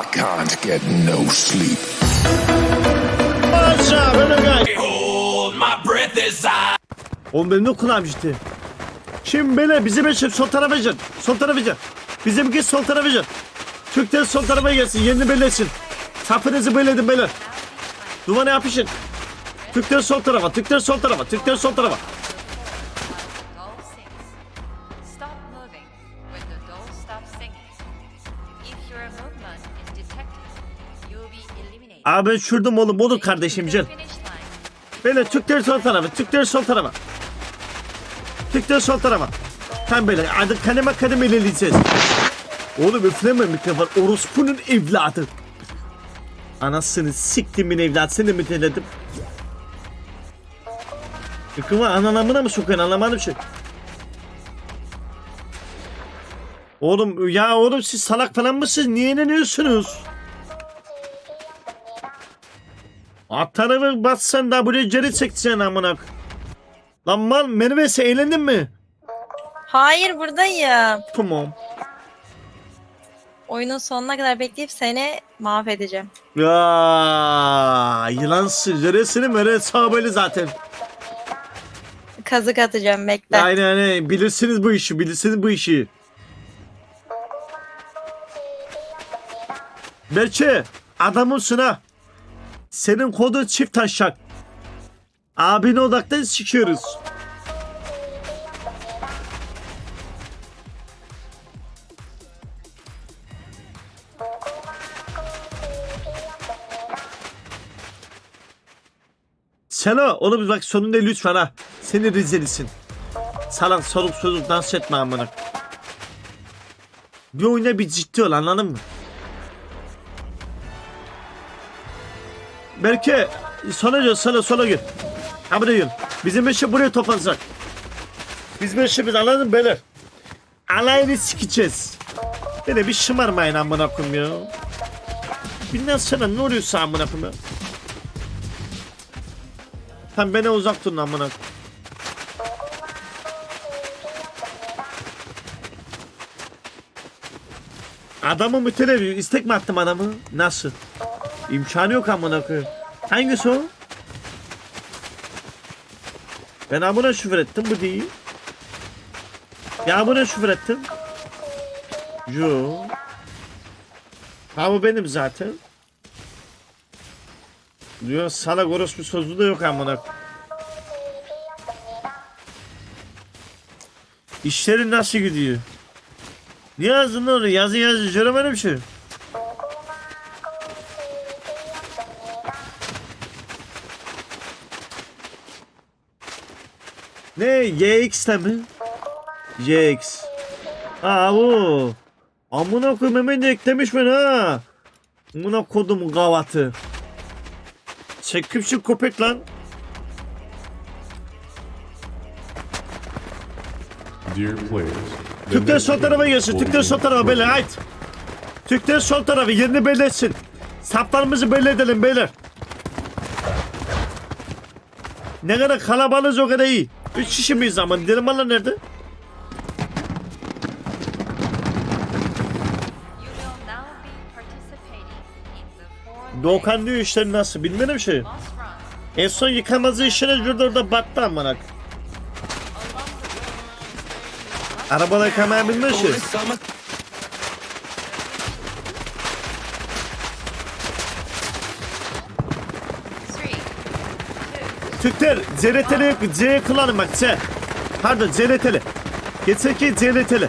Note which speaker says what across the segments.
Speaker 1: I can't get no sleep.
Speaker 2: Aşağı böyle gay.
Speaker 3: Hold my breath as I
Speaker 2: Oğlum benim de kulağım ciddi. Şimdi böyle bizim eşim sol tarafa gel. Sol tarafa gel. Bizimki sol tarafa gel. Türkler sol tarafa gelsin. Yerini belirlesin. Safınızı belirledin beyler. Duvara yapışın. Türkler sol tarafa. Türkler sol tarafa. Türkler sol tarafa. Abi ben şurdum oğlum. Olur kardeşim
Speaker 4: line.
Speaker 2: Böyle Türkler sol tarafa. Türkler sol tarafa. Türkler sol tarafa. Tam böyle. Adı kademe kademe ilerleyeceğiz. Oğlum üfleme mikrofon. Orospu'nun evladı. Anasını siktimin evladı. Seni de müteledim. Mikrofon analamına mı sokuyorsun? Anlamadım şey. Oğlum ya oğlum siz salak falan mısınız? Niye inanıyorsunuz? Alt tarafı bassan da buraya geri çekeceksin amına. Lan mal Merve eğlendin mi?
Speaker 5: Hayır buradayım.
Speaker 2: Tamam.
Speaker 5: Oyunun sonuna kadar bekleyip seni mahvedeceğim.
Speaker 2: Ya yılansın. Yöresini mere sahabeli zaten.
Speaker 5: Kazık atacağım bekle.
Speaker 2: Aynen aynen. Bilirsiniz bu işi. Bilirsiniz bu işi. Belki adamımsın ha. Senin kodun çift taşak. Abine odaktan sikiyoruz. Selo oğlum bak sonunda lütfen ha. Seni Rizelisin. Salak soluk soluk dans etme amına. Bir oyuna bir ciddi ol anladın mı? Belki sola gel sola sola gel. Buraya gel. Bizim eşi buraya toplanacak. Biz eşimiz anladın mı beyler? Alayını sikeceğiz. Böyle bir şımarmayın amına koyayım ya. Bilmem sana ne oluyorsa amına koyayım ya. Sen bana uzak durun amına. Adamı mütelemiyor. İstek mi attım adamı? Nasıl? İmkanı yok amına koyayım. Hangisi o? Ben amına şoför ettim bu değil. Ya buna şoför ettim. Yo. Ha bu benim zaten. Diyor salak orospu sözü de yok amına. İşlerin nasıl gidiyor? Ne yazdın lan oraya? Yazı yazı göremedim şey. Ne? YX'te mi? YX. Aa bu. Amına koyayım hemen de eklemiş beni ha. Amına kodum gavatı. Çekip şu köpek lan.
Speaker 6: Dear players,
Speaker 2: Türkler sol tarafa gelsin. Türkler sol tarafa beyler. Hayt. Türkler sol tarafı yerini belli etsin. Saplarımızı belli edelim beyler. Ne kadar kalabalığız o kadar iyi. Üç kişi miyiz ama valla nerede? Doğukan diyor işleri nasıl bilmiyorum şey. En son yıkamazı işine şurada orada battı amına. Arabada yıkamaya bilmiyor şey. Türkler ZRT'li yok. Z kullanın bak Z. Pardon ZRT'li. Geçse ki ZRT'li.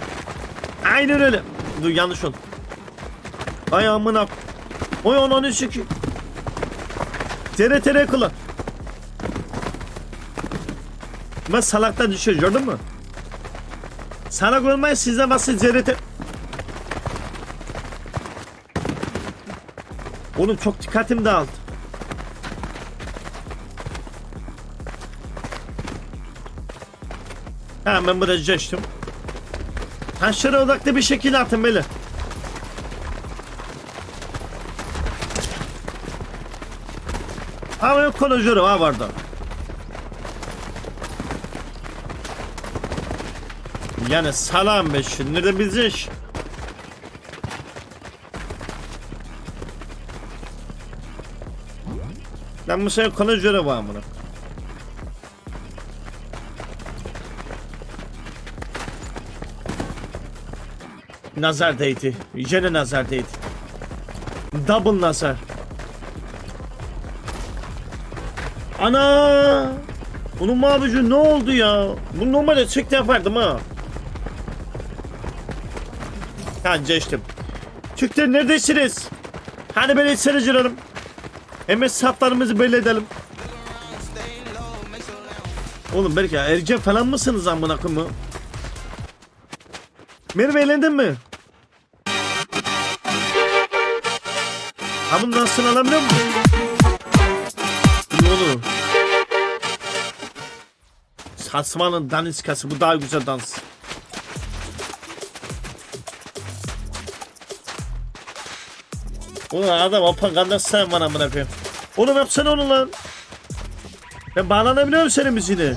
Speaker 2: Aynen öyle. Dur yanlış oldu. Ay amına. Oy ananı sikeyim. ZRT'li kullan. Ben salaktan düşüyor gördün mü? Salak olmayın size basın ZRT. Oğlum çok dikkatim dağıldı. Hemen barajı açtım. Taşlara odaklı bir şekilde atın böyle. Ama yok konuşuyorum ha vardı. Yani salam be şimdi de biz iş. Ben bu sefer konuşuyorum ha bunu. Nazar değdi. Yine nazar değdi. Double nazar. Ana! Bunun mabucu ne oldu ya? Bu normalde çıktı yapardım ha. Ha geçtim. Türkler neredesiniz? Hani beni sırıcılarım. Hemen saflarımızı belli edelim. Oğlum belki ergen falan mısınız amına koyayım? Merve eğlendin mi? Ha bunu nasıl alabiliyor musun? Ne olur? Saçmalın daniskası bu daha güzel dans. Ulan adam apanganda sen bana amına koyayım. Oğlum yapsana onu lan. Ben bağlanabiliyor muyum senin müziğine?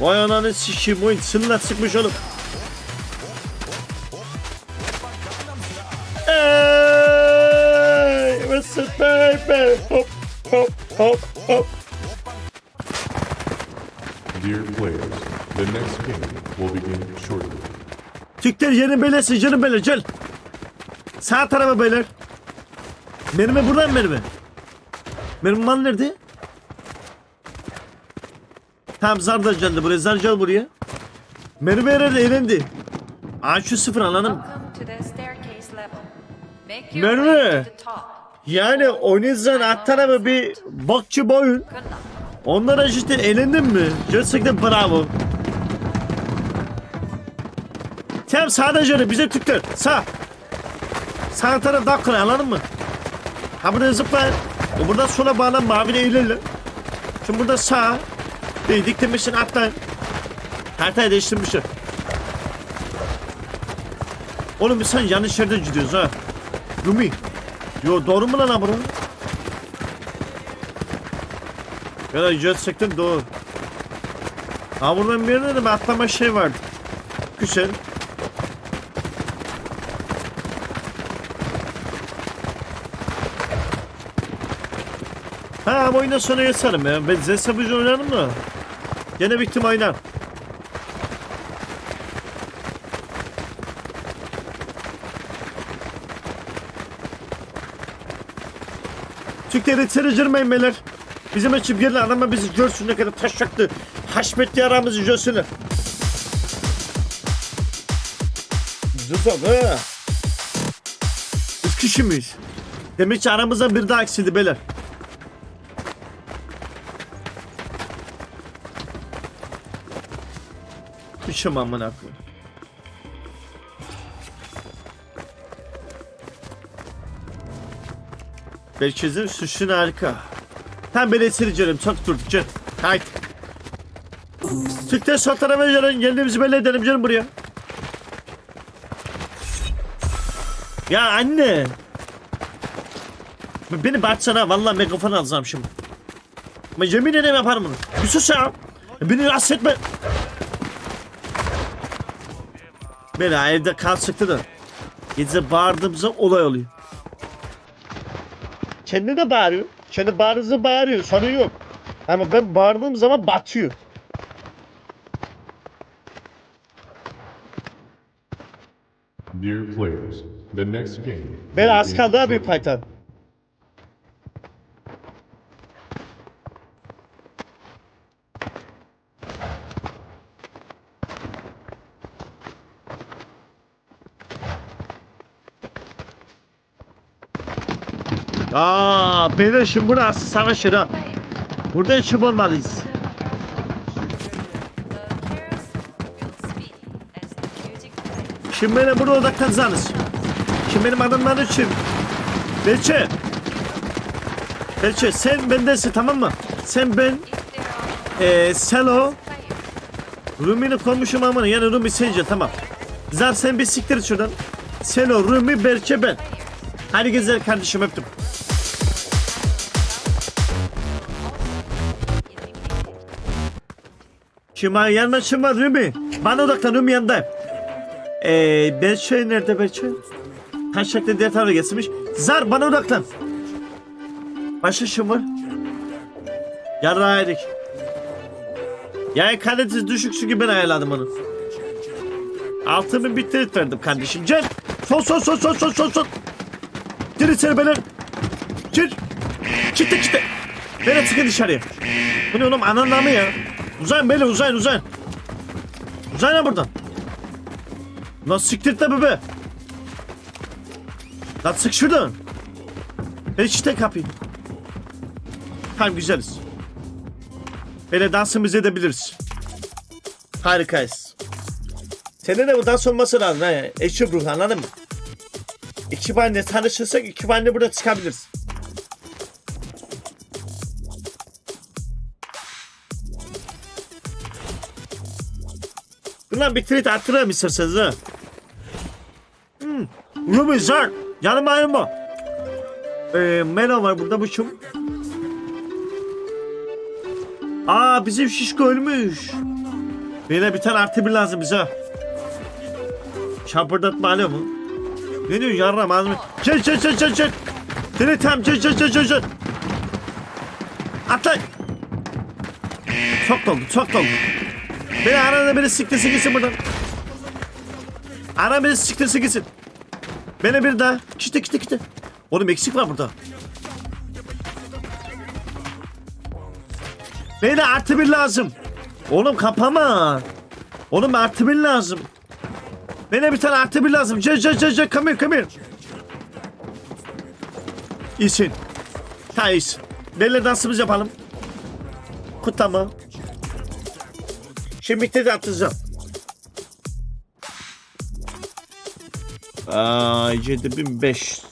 Speaker 2: Vay ananı sikeyim oyun sınırlar sıkmış oğlum. Up baby? Hop hop hop hop.
Speaker 6: Dear players, the next game will begin shortly.
Speaker 2: Türkler yerin belesi canım beyler gel. Sağ tarafa beyler. Mermi buradan mermi. Mermi mal nerede? Tamam zar da geldi buraya zar gel buraya. Mermi herhalde elendi. Aa şu sıfır alalım.
Speaker 4: Welcome
Speaker 2: Yani oynayacağın alt tarafı bir bakçı boyun. Onlara cidden elendin mi? Gerçekten bravo. Tamam sağda şöyle bize Türkler. Sağ. Sağ taraf daha kolay anladın mı? Ha buraya zıplayın. E buradan sola bağlan maviyle ilerle. Şimdi burada sağ. Değdik demişsin atlayın. Haritayı değiştirmişsin. Oğlum sen yanlış yerden gidiyoruz ha. Rumi. Yo doğru mu lan ha burası? Ya da gerçekten doğru. Ha buradan bir yerde de bir atlama şey vardı. Güzel. Ha bu oyundan sonra yaşarım ya. Ben Zesabucu oynarım da. Gene bittim oynar. Türkleri içeri beyler. Bizim ekip gelin adamlar bizi görsün ne kadar taşaktı. Haşmetli aramızı görsünler. Güzel ha. Üç kişi miyiz? Demek ki aramızdan bir daha eksildi beyler. Kışım amına koyayım. Herkesin suçun harika. Tam ben esiri canım çok durduk can. Haydi. Türk'te sol tarafa gelin. Kendimizi belli edelim canım buraya. Ya anne. Beni baksana vallahi mikrofon alacağım şimdi. Ben yemin ederim yaparım bunu. Bir sus ya. Beni rahatsız etme. Beni evde sıktı da. Gece bağırdığımızda olay oluyor. Kendi de bağırıyor. Kendi bağırdığınızda bağırıyor. Sorun yok. Ama ben bağırdığım zaman batıyor.
Speaker 6: Dear players, the next game.
Speaker 2: Ben az kaldı abi. Python. Aa, beyler şimdi burası savaş yeri ha. Burada işim olmalıyız.
Speaker 4: The carousel will speak as the music plays.
Speaker 2: Şimdi beni burada odaklanacaksınız. Şimdi benim adamlar için. Belçe. Belçe sen bendensin tamam mı? Sen ben, eee Selo, Rumi'nin komşum amına yani Rumi sence tamam. Zar sen bir siktir şuradan. Selo, Rumi, Berke ben. Hadi gezer kardeşim öptüm. Yanına kim var Rumi? Bana odaklan Rumi yanındayım. Eee Berke nerede Berke? Taşaklı diğer tarafa geçmiş. Zar bana odaklan. Başka şu mu? Yarrağıydık. Yayın kalitesi düşük çünkü ben ayarladım onu. Altımı bitti verdim kardeşim. Gel. Sol sol sol sol sol sol sol. Gir içeri beyler. Gir. Çıktı çıktı. Beni çıkın dışarıya. Bu ne oğlum ananla mı ya? Uzayın beyler uzayın uzayın. Uzayın lan buradan. Lan siktir de bebe. Lan sık şuradan. Ben işte kapıyı. Tamam güzeliz. Böyle dansımızı edebiliriz. Harikayız. Senin de bu dans olması lazım ha. Eşi ruh anladın mı? İki bande tanışırsak iki bande burada çıkabiliriz. Ulan bir tweet attırayım isterseniz ha. Hmm. Rumi Zar. Yanıma yanıma. Ee, Melo var burada bu kim? Aa bizim şişko ölmüş. Böyle bir tane artı bir lazım bize. Şapırdatma alo mu? Ne diyorsun yarram ağzımı? Çek çek çek çek çek. Seni tam çek çek çek çek çek. Atla. Çok doldu çok doldu. Beni arada beni siktirsin gitsin buradan. Ara beni siktirsin gitsin. Beni bir daha. Kişte kişte kişte. Oğlum eksik var burada. Beni artı bir lazım. Oğlum kapama. Oğlum artı bir lazım. Bana bir tane artı bir lazım. Cez cez cez cez come here come here. İyisin. Ha iyisin. Belli dansımızı yapalım. Kutlama. Şimdi de atacağım. Aa, 7005.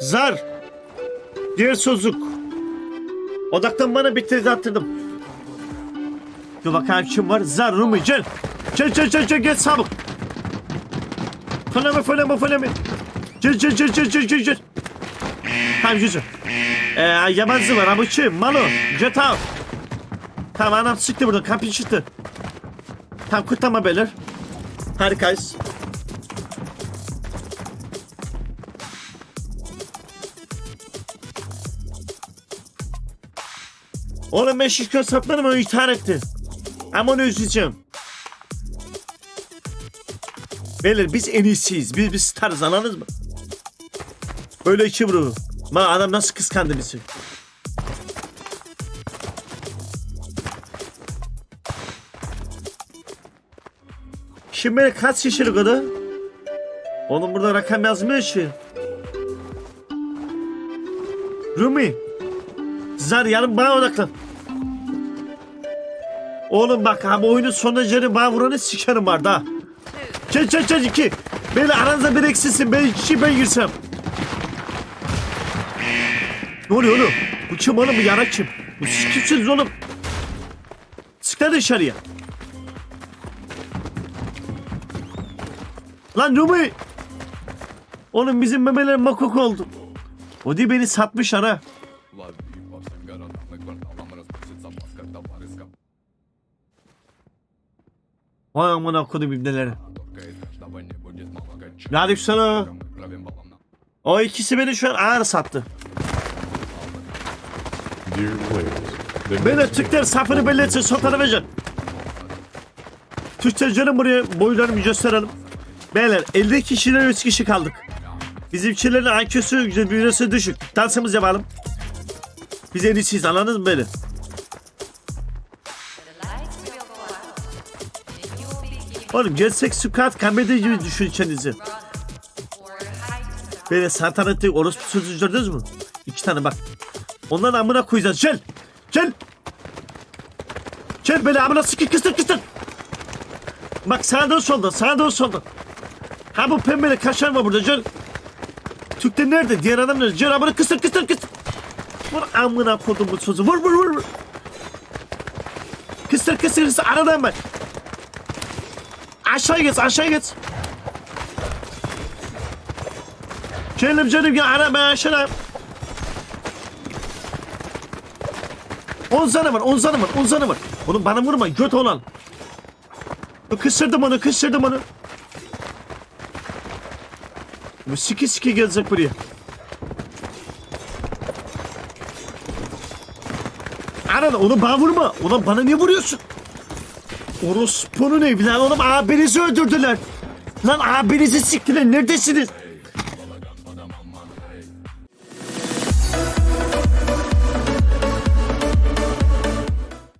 Speaker 2: Zar. Diğer sözlük. Odaktan bana bitirdi attırdım. Dur bakayım kim var? Zar Rumi gel. Gel gel gel gel gel sabık. Fırlama fırlama fırlama. Gel gel gel gel gel gel. Tamam güzel. Ee, yabancı var kim? Malo. Gel tamam. Tamam anam çıktı buradan kapı çıktı. Tamam kutlama beyler. Harikayız. Oğlum ben şişko saplarım o intihar etti. Ama onu üzüleceğim. Beyler biz en iyisiyiz. Biz biz starız anladınız mı? Böyle iki vuru. Ma adam nasıl kıskandı bizi. Şimdi kaç şişirik o da? Oğlum burada rakam yazmıyor ki. Rumi. Zar yarın bana odaklan. Oğlum bak abi oyunun sonuna canı bana vuranı sikerim var da. Çek çek çek iki. Beni aranızda bir eksilsin. Ben iki ben girsem. Ne oluyor oğlum? Bu kim oğlum? Bu yarak kim? Bu siz kimsiniz oğlum? Sıklar dışarıya. Lan Rumi! Oğlum bizim memeler makok oldu. O değil beni satmış ara. Vay amına kodum ibneleri. Sana. O ikisi beni şu an ağır sattı.
Speaker 6: Next
Speaker 2: Türkler safını belli etsin sol tarafa can. Canım buraya boylarımı gösterelim. Beyler 50 kişiden 3 kişi kaldık. Bizimkilerin IQ'su birbirine düşük. Dansımız yapalım. Biz en iyisiyiz anladınız mı böyle?
Speaker 4: The lights will go out. And you will be given
Speaker 2: Oğlum gerçek squat komedi gibi düşün
Speaker 4: hide
Speaker 2: Böyle santanetli orospu sözü gördünüz mü? İki tane bak. Onların amına koyacağız. Gel. Gel. Gel beni amına sıkı kıstır kıstır. Bak sağdan soldan sağdan soldan. Ha bu pembeli kaşar var burada gel. Türkler nerede? Diğer adam nerede? Gel amına kıstır kıstır kıstır. Vur amına kodum bu sözü. Vur vur vur. vur. Kıstır kıstır kıstır. Aradan bak. Aşağı geç aşağı geç. Canım canım ya ara ben aşağı. 10 canı var 10 canı var 10 canı var. Oğlum bana vurma göt olan. Kısırdım onu kısırdım onu. Bu siki siki gelecek buraya. Anan onu bana vurma. Ulan bana niye vuruyorsun? Orospu'nun evladı oğlum abinizi öldürdüler. Lan abinizi siktiler neredesiniz?